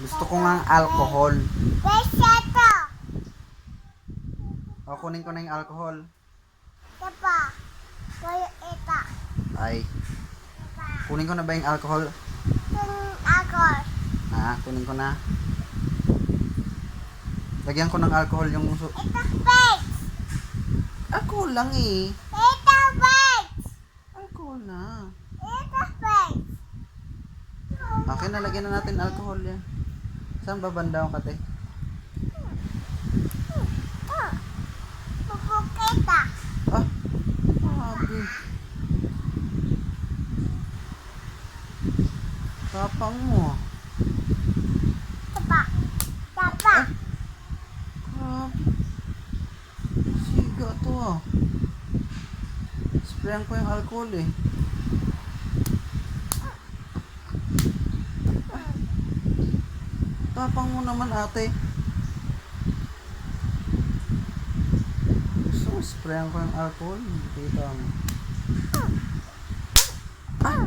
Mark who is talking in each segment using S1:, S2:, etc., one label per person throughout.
S1: Gusto ko nga alcohol.
S2: Beseto.
S1: O, kunin ko na yung alcohol.
S2: Diba? Kaya ito.
S1: Ay, kunin ko na ba yung alcohol?
S2: Yung ako.
S1: Ah, kunin ko na. Lagyan ko ng alcohol yung
S2: Ito face.
S1: Alcohol lang eh.
S2: Ito face.
S1: Alcohol na.
S2: Ito face.
S1: Okay, nalagyan na natin alcohol yan. Saan ba banda ang kate?
S2: Pupukita.
S1: Ah, grabe. Tapang mo. ah.
S2: Diba? Diba?
S1: Grabe. Siga to ah. Sprayan ko yung alcohol eh. Tapang mo naman ate. Gusto mo sprayan ko yung alcohol? Kita mo. Ah!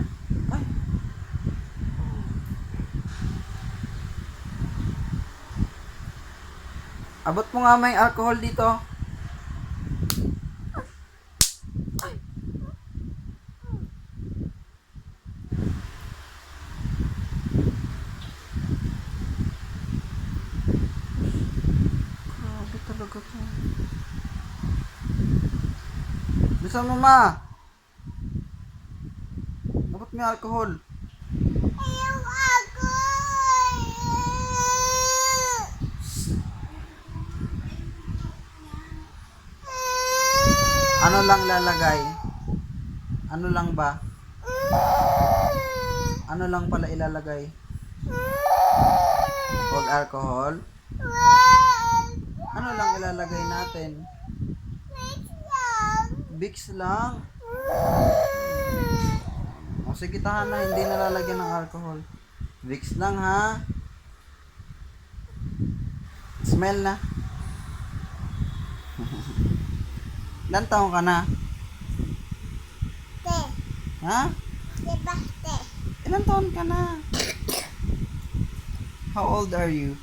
S1: Abot mo nga may alcohol dito. Bisa mo ma. Mo yung alcohol.
S2: Ayaw ako.
S1: Ano lang lalagay? Ano lang ba? Ano lang pala ilalagay? Huwag alcohol? Ano lang ilalagay natin? Vicks lang. O sige tahan na, hindi na lalagyan ng alcohol. Vicks lang ha. Smell na. Ilan taong ka na?
S2: Te.
S1: Ha?
S2: Diba? Te.
S1: Ilan taon ka na? How old are you?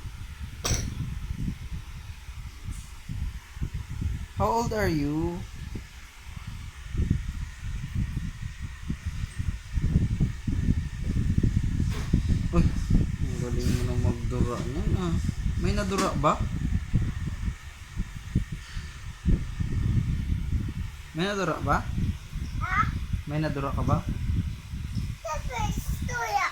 S1: How old are you? Uy, ang galing mo na magdura niyan ah. May nadura ba? May nadura ba?
S2: Ha?
S1: May nadura ka ba?
S2: Tapos, tuya.